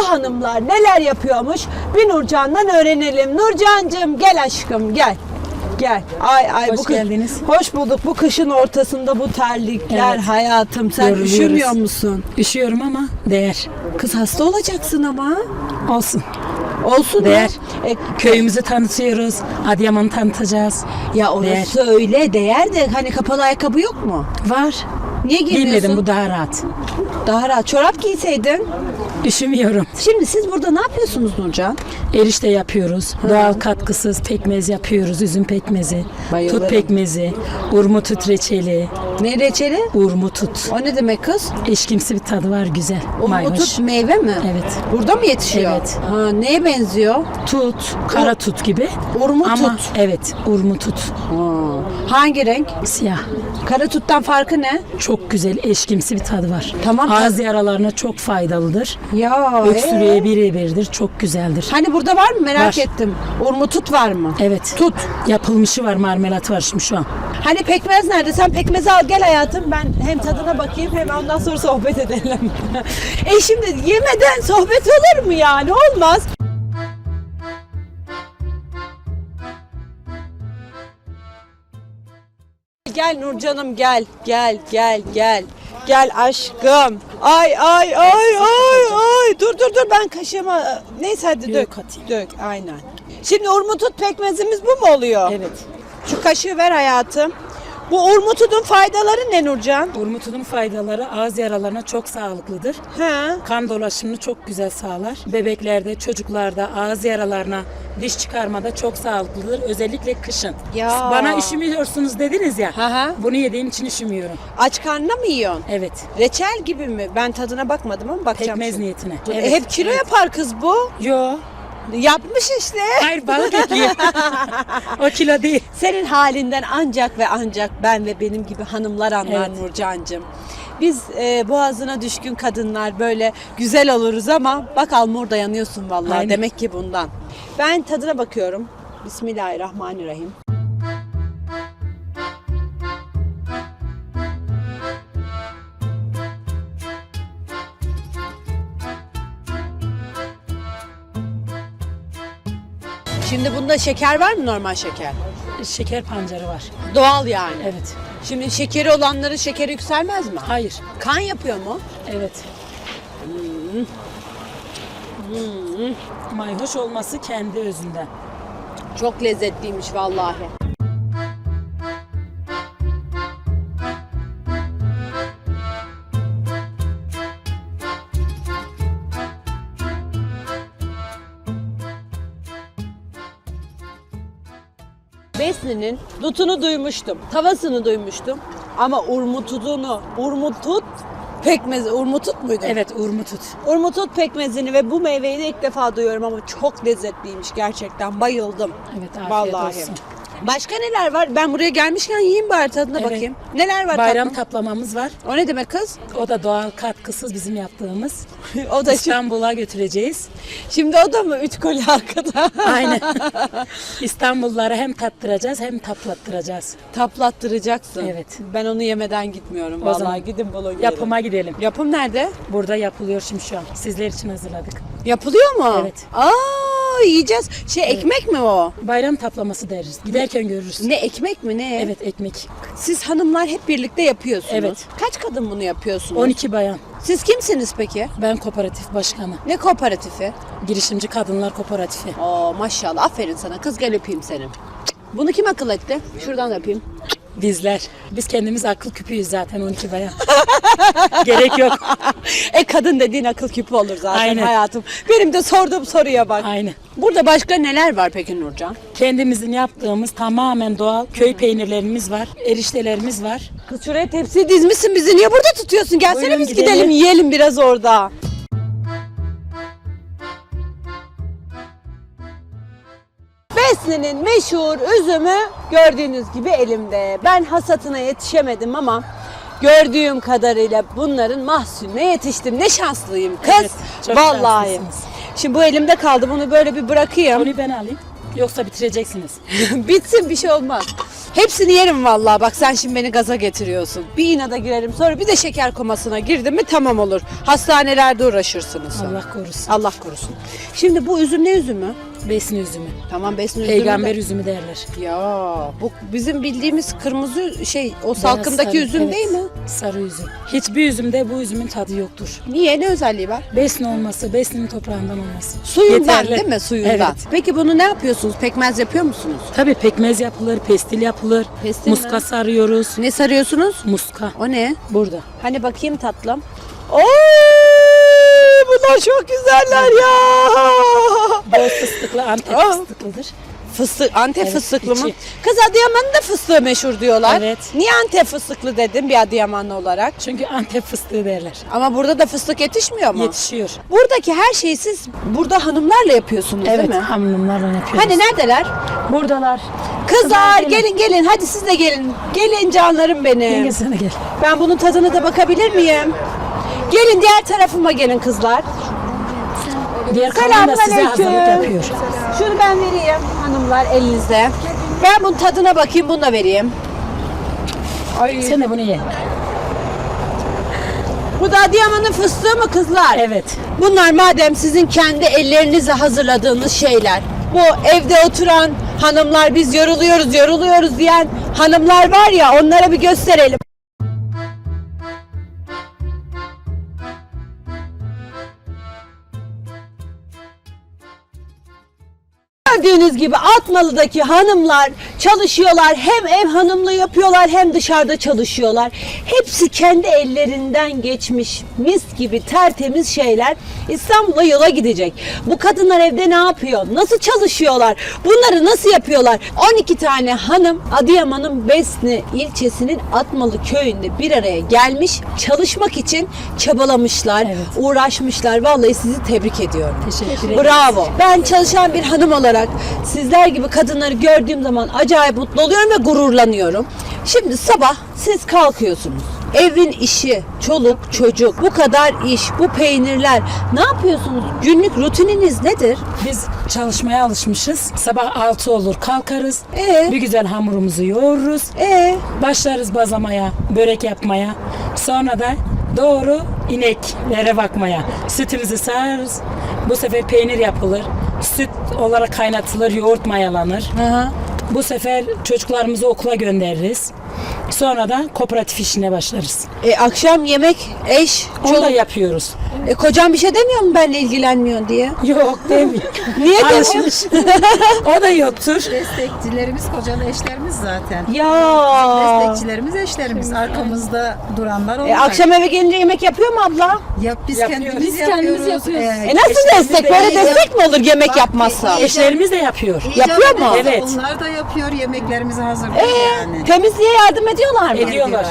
bu hanımlar neler yapıyormuş bir Nurcan'dan öğrenelim. Nurcan'cığım gel aşkım gel. Gel. Ay ay Hoş bu kı- geldiniz. Hoş bulduk. Bu kışın ortasında bu terlikler Evet. hayatım. Sen Yoruluyoruz. üşümüyor musun? Üşüyorum ama değer. Kız hasta olacaksın ama. Olsun. Olsun Değer. ya. E, Köyümüzü tanıtıyoruz. Adıyaman'ı tanıtacağız. ya orası öyle değer de hani kapalı ayakkabı yok mu? Var. Niye giymiyorsun? Giymedim bu daha rahat. Daha rahat çorap giyseydin. Üşümüyorum. Şimdi siz burada ne yapıyorsunuz Nurcan? Erişte yapıyoruz. Doğal katkısız pekmez yapıyoruz. Üzüm pekmezi, Bayılırım. tut pekmezi, urmutut reçeli, Ne reçeli? urmutut. O ne demek kız? Eşkimsi bir tadı var güzel. O Mayhoş. tut meyve mi? Evet. Burada mı yetişiyor? Evet. Ha, neye benziyor? Tut, kara tut gibi. Urmu Ama tut. evet, urmutut. Ha. Hangi renk? Siyah. Kara tuttan farkı ne? Çok güzel eşkimsi bir tadı var. Tamam. Ağız yaralarına çok faydalıdır. Ya. Öksürüğe ee? birebirdir. Çok güzeldir. Hani burada var mı? Merak Var. ettim. Urmu tut var mı? Evet. Tut. Yapılmışı var, marmelat var şimdi şu an. Hani pekmez nerede? Sen pekmezi al gel hayatım. Ben hem tadına bakayım hem ondan sonra sohbet edelim. e şimdi yemeden sohbet olur mu yani? Olmaz. Gel Nurcanım gel gel gel gel. Gel aşkım. Ay ay ay ay ay. Dur dur dur ben kaşıma. Neyse hadi dök. atayım. Dök aynen. Şimdi urmutut pekmezimiz bu mu oluyor? Evet. Şu kaşığı ver hayatım. Bu urmutudun faydaları ne Nurcan? Urmutudun faydaları ağız yaralarına çok sağlıklıdır. He. Kan dolaşımını çok güzel sağlar. Bebeklerde, çocuklarda ağız yaralarına diş çıkarmada çok sağlıklıdır. Özellikle kışın. Ya. Bana üşümüyorsunuz dediniz ya. Hı. Bunu yediğim için üşümüyorum. Aç karnına mı yiyorsun? Evet. Reçel gibi mi? Ben tadına bakmadım ama bakacağım. Pekmez şimdi. niyetine. E, Evet. hep kilo yapar kız bu. Yo. Yapmış işte. Hayır balık ekliyor. o kilo değil. Senin halinden ancak ve ancak ben ve benim gibi hanımlar anlar Evet. Nurcancığım. Biz e, boğazına düşkün kadınlar böyle güzel oluruz ama bak almor yanıyorsun vallahi Aynen. demek ki bundan. Ben tadına bakıyorum. Bismillahirrahmanirrahim. Şimdi bunda şeker var mı normal şeker? Şeker pancarı var. Doğal yani. Evet. Şimdi şekeri olanların şekeri yükselmez mi? Hayır. Kan yapıyor mu? Evet. Mayhoş olması kendi özünden. Çok lezzetliymiş vallahi. Besni'nin dutunu duymuştum, tavasını duymuştum ama urmutudunu, urmutut pekmezi, urmutut muydu? Evet urmutut. Urmutut pekmezini ve bu meyveyi de ilk defa duyuyorum ama çok lezzetliymiş gerçekten. Bayıldım. Evet afiyet Vallahi. olsun. Başka neler var? Ben buraya gelmişken yiyeyim bari tadına Evet. bakayım. Neler var Bayram tatlım? taplamamız var. O ne demek kız? O da doğal katkısız bizim yaptığımız. o da şimdi, İstanbul'a götüreceğiz. şimdi o da mı üç koli arkada? Aynen. İstanbullulara hem tattıracağız hem taplattıracağız. Taplattıracaksın. Evet. Ben onu yemeden gitmiyorum. O Vallahi zaman gidin bulun gelin. Yapıma gidelim. Yapım nerede? Burada yapılıyor şimdi şu an. Sizler için hazırladık. Yapılıyor mu? Evet. Aa yiyeceğiz. Şey ekmek mi o? Bayram taplaması deriz. Giderken görürüz. Ne ekmek mi ne? Evet ekmek. Siz hanımlar hep birlikte yapıyorsunuz. Evet. Kaç kadın bunu yapıyorsunuz? 12 bayan. Siz kimsiniz peki? Ben kooperatif başkanı. Ne kooperatifi? Girişimci Kadınlar Kooperatifi. Oo maşallah aferin sana kız gel öpeyim seni. Bunu kim akıl etti? Şuradan öpeyim. Bizler. Biz kendimiz akıl küpüyüz zaten 12 bayan. Gerek yok. e kadın dediğin akıl küpü olur zaten Aynen. hayatım. Benim de sorduğum soruya bak. Aynen. Burada başka neler var peki Nurcan? Kendimizin yaptığımız tamamen doğal köy peynirlerimiz var. Eriştelerimiz var. Kız şuraya tepsiye dizmişsin bizi niye burada tutuyorsun? Gelsene Buyurun biz gidelim. gidelim yiyelim biraz orada. Besni'nin meşhur üzümü gördüğünüz gibi elimde. Ben hasatına yetişemedim ama gördüğüm kadarıyla bunların mahsulüne yetiştim. Ne şanslıyım kız. Evet, çok Vallahi. şanslısınız. Şimdi bu elimde kaldı. Bunu böyle bir bırakayım. Onu ben alayım. Yoksa bitireceksiniz. Bitsin bir şey olmaz. Hepsini yerim vallahi. Bak sen şimdi beni gaza getiriyorsun. Bir inada girerim sonra bir de şeker komasına girdim mi tamam olur. Hastanelerde uğraşırsınız sonra. Allah korusun. Allah korusun. Şimdi bu üzüm ne üzümü? Besin üzümü. Tamam besin üzümü. Peygamber de- üzümü derler. Ya bu bizim bildiğimiz kırmızı şey o salkımdaki sarı, üzüm evet. değil mi? Sarı üzüm. Hiçbir üzümde bu üzümün tadı yoktur. Niye? Ne özelliği var? Besin olması, besinin toprağından olması. Suyundan Yeterli. değil mi? Suyundan. Evet. Peki bunu ne yapıyorsunuz? Pekmez yapıyor musunuz? Tabii pekmez yapılır, pestil yapılır. Pestil muska mi? sarıyoruz. Ne sarıyorsunuz? Muska. O ne? Burada. Hani bakayım tatlım. Oy! Bunlar çok güzeller ya. Bol fıstıklı, antep Aa. fıstıklıdır. Fıstık, Antep Evet, fıstıklı mı? içi. Kız Adıyaman'ın da fıstığı meşhur diyorlar. Evet. Niye Antep fıstıklı dedim bir Adıyamanlı olarak? Çünkü antep fıstığı derler. Ama burada da fıstık yetişmiyor mu? Yetişiyor. Buradaki her şeyi siz burada hanımlarla yapıyorsunuz Evet, değil mi? hamurlarla yapıyoruz. Hani neredeler? Buradalar. Kızlar gelin. gelin gelin hadi siz de gelin. Gelin canlarım benim. Yenge sana gel. Ben bunun tadına da bakabilir miyim? Gelin diğer tarafıma gelin kızlar. Diğer kalan da size Selamünaleyküm. hazırlık yapıyor. Şunu ben vereyim hanımlar elinizde. Ben bunun tadına bakayım bunu da vereyim. Ay. Sen de bunu ye. Bu da Adıyaman'ın fıstığı mı kızlar? Evet. Bunlar madem sizin kendi ellerinizle hazırladığınız şeyler. Bu evde oturan hanımlar biz yoruluyoruz yoruluyoruz diyen hanımlar var ya onlara bir gösterelim. Gördüğünüz gibi Atmalı'daki hanımlar çalışıyorlar. Hem ev hanımlığı yapıyorlar hem dışarıda çalışıyorlar. Hepsi kendi ellerinden geçmiş mis gibi tertemiz şeyler İstanbul'a yola gidecek. Bu kadınlar evde ne yapıyor? Nasıl çalışıyorlar? Bunları nasıl yapıyorlar? 12 tane hanım Adıyaman'ın Besni ilçesinin Atmalı köyünde bir araya gelmiş. Çalışmak için çabalamışlar, Evet. uğraşmışlar. Vallahi sizi tebrik ediyorum. Teşekkür ederim. Bravo. Ben çalışan bir hanım olarak sizler gibi kadınları gördüğüm zaman acayip mutlu oluyorum ve gururlanıyorum. Şimdi sabah siz kalkıyorsunuz. Evin işi, çoluk, çocuk, bu kadar iş, bu peynirler. Ne yapıyorsunuz? Günlük rutininiz nedir? Biz çalışmaya alışmışız. Sabah 6 olur kalkarız. Ee? Bir güzel hamurumuzu yoğururuz. Ee, Başlarız bazamaya, börek yapmaya. Sonra da doğru ineklere bakmaya. Sütümüzü sağarız. Bu sefer peynir yapılır. Süt olarak kaynatılır, yoğurt mayalanır. Bu sefer çocuklarımızı okula göndeririz. Sonra da kooperatif işine başlarız. e, akşam yemek, eş, Onu da çoluk. yapıyoruz. E, kocam bir şey demiyor mu benimle ilgilenmiyorsun diye? Yok demiyor. Niye demiyor? Alışmış. o da yoktur. Destekçilerimiz kocalı eşlerimiz zaten. Ya. Destekçilerimiz eşlerimiz. Arkamızda duranlar onlar. E, akşam eve gelince yemek yapıyor mu abla? Yap, biz Yapıyoruz. kendimiz Biz kendimiz yapıyoruz. yapıyoruz. Ee, E nasıl Eşlerimiz destek? de Böyle destek mi olur yemek Bak, yapmazsa? e, Eşlerimiz de yapıyor. icap Yapıyor mu? Evet. Onlar da yapıyor. Yemeklerimizi hazırlıyor Ee, yani. temizliğe yardım ediyorlar mı? Ediyorlar.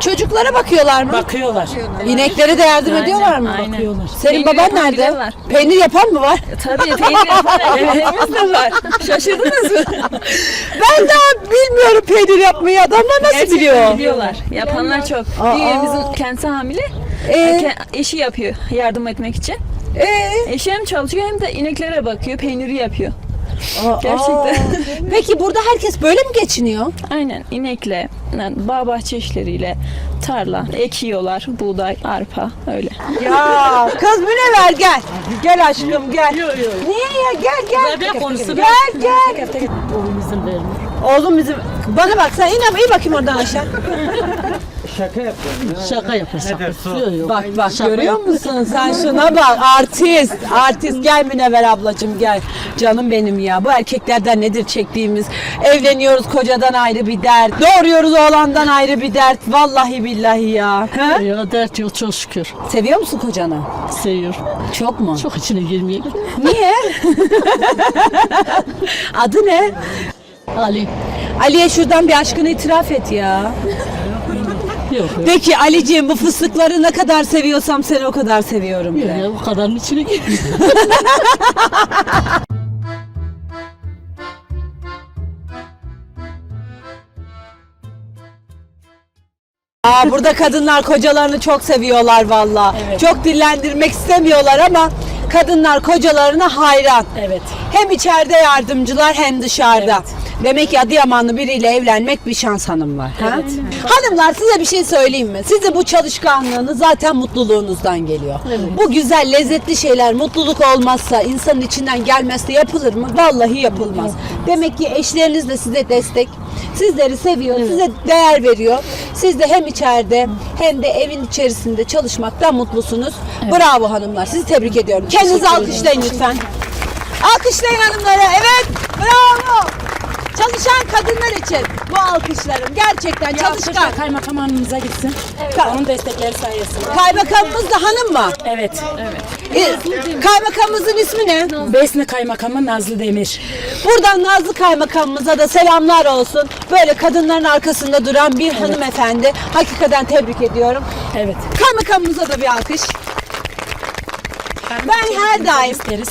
Çocuklara bakıyorlar mı? Bakıyorlar. İneklere de yardım ediyorlar mı? Bakıyorlar. Senin Peynir baban yapan nerede? bile var. Peynir yapan mı var? Tabii peynir yapan evlerimiz de var. Şaşırdınız mı? Ben daha bilmiyorum peynir yapmayı. Adamlar nasıl biliyor? Biliyorlar. Yapanlar çok. Aa. Büyüğümüzün kendisi hamile. Ee? Ke- Eşi yapıyor yardım etmek için. Ee? Eşi hem çalışıyor hem de ineklere bakıyor, peyniri yapıyor. Aa, Gerçekten. aa. Peki burada herkes böyle mi geçiniyor? Aynen inekle, yani bağ bahçe işleriyle, tarla, ekiyorlar, buğday, arpa öyle. Ya kız Münevver gel. Gel aşkım gel. Niye ya gel gel. Gel gel. Oğlum bizim bana bak sen in iyi bakayım oradan aşağı. Şaka yaparsın. Yok, Bak bak görüyor musun? Sen şuna bak. Artist artist. Gel Münevver ablacığım gel. Canım benim ya. Bu erkeklerden nedir çektiğimiz? Evleniyoruz kocadan ayrı bir dert. Doğuruyoruz oğlandan ayrı bir dert. Vallahi billahi ya. Ha? Ya dert yok çok şükür. seviyor musun kocanı? Seviyor. çok mu? Çok içine girmeye niye? Adı ne? Ali. Ali'ye şuradan bir aşkını itiraf et ya Yok. de ki Ali'ciğim bu fıstıkları ne kadar seviyorsam seni o kadar seviyorum de. Ya bu kadarın içine girmiyor. Aa, burada kadınlar kocalarını çok seviyorlar valla. Çok dillendirmek istemiyorlar ama kadınlar kocalarına hayran. Evet. Hem içeride yardımcılar hem dışarıda. Demek ki Adıyamanlı biriyle evlenmek bir şans hanımlar. Ha? Hanımlar size bir şey söyleyeyim mi? Size bu çalışkanlığınız zaten mutluluğunuzdan geliyor. Bu güzel lezzetli şeyler mutluluk olmazsa insanın içinden gelmezse yapılır mı? Vallahi yapılmaz. Demek ki eşleriniz de size destek. Sizleri seviyor, size değer veriyor. Siz de hem içeride hem de evin içerisinde çalışmaktan mutlusunuz. Bravo hanımlar. Sizi tebrik ediyorum. Kendinizi alkışlayın lütfen. Alkışlayın hanımlara. Evet. Bravo. Çalışan kadınlar için bu alkışlarım. Gerçekten çalışkan. Çalışkan. Kaymakam hanımıza gitsin. Onun destekleri sayesinde. Kaymakamımız da hanım mı? Evet. Ee, Kaymakamımızın ismi ne? Besni Kaymakamı Nazlı Demir. Buradan Nazlı Kaymakamımıza da selamlar olsun. Böyle kadınların arkasında duran bir hanımefendi. Hakikaten tebrik ediyorum. Evet. Kaymakamımıza da bir alkış. Ben her daim isteriz.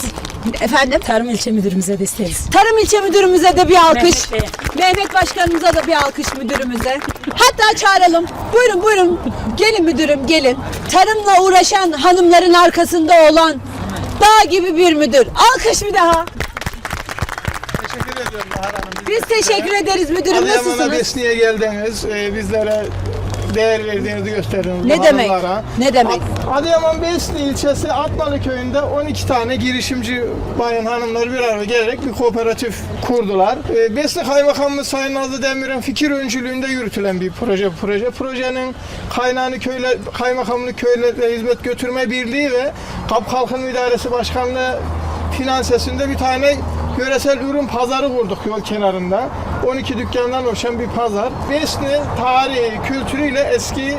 Efendim Tarım ilçe müdürümüze de isteriz. Tarım ilçe müdürümüze de bir alkış. Mehmet Mehmet, Başkanımıza da bir alkış müdürümüze. Hatta çağıralım. Buyurun buyurun. Gelin müdürüm gelin. Tarımla uğraşan hanımların arkasında olan dağ gibi bir müdür. Alkış bir daha. Teşekkür ediyorum Bahar Hanım. Biz teşekkür ederiz müdürüm. Adıyaman'a Nasılsınız? Besni'ye geldiniz. Ee, bizlere değer verdiğinizi gösterdiniz. Ne demek? hanımlara. Ne demek? Ad- Adıyaman Besni ilçesi Atmalı köyünde 12 tane girişimci bayan hanımlar bir araya gelerek bir kooperatif kurdular. Ee, Besni Kaymakamımız Sayın Nazlı Demir'in fikir öncülüğünde yürütülen bir proje bu proje. Projenin kaynağını köyle, kaymakamlık köylere hizmet götürme birliği ve Kap Kalkınma İdaresi Başkanlığı finansesinde bir tane yöresel ürün pazarı kurduk yol kenarında. 12 dükkandan oluşan bir pazar. Besni tarihi, kültürüyle eski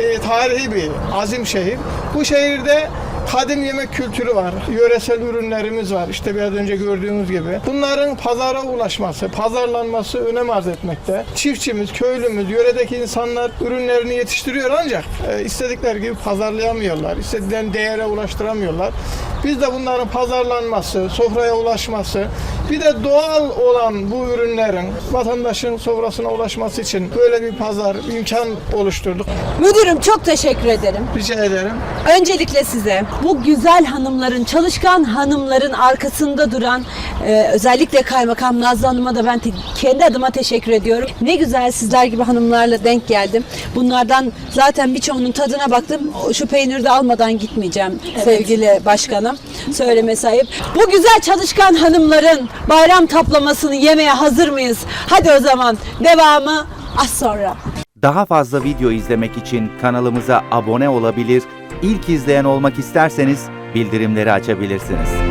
e, tarihi bir azim şehir. Bu şehirde kadim yemek kültürü var. Yöresel ürünlerimiz var. İşte biraz önce gördüğünüz gibi. Bunların pazara ulaşması, pazarlanması önem arz etmekte. Çiftçimiz, köylümüz, yöredeki insanlar ürünlerini yetiştiriyor ancak e, istedikleri gibi pazarlayamıyorlar. İstediğin değere ulaştıramıyorlar. Biz de bunların pazarlanması, sofraya ulaşması, bir de doğal olan bu ürünlerin vatandaşın sofrasına ulaşması için böyle bir pazar imkan oluşturduk. Müdürüm çok teşekkür ederim. Rica ederim. Öncelikle size bu güzel hanımların, çalışkan hanımların arkasında duran e, özellikle Kaymakam Nazlı Hanım'a da ben te- kendi adıma teşekkür ediyorum. Ne güzel sizler gibi hanımlarla denk geldim. Bunlardan zaten birçoğunun tadına baktım. Şu peyniri de almadan gitmeyeceğim sevgili başkanım. Söyleme sahip. Bu güzel çalışkan hanımların bayram taplamasını yemeye hazır mıyız? Hadi o zaman devamı az sonra. Daha fazla video izlemek için kanalımıza abone olabilir, ilk izleyen olmak isterseniz bildirimleri açabilirsiniz.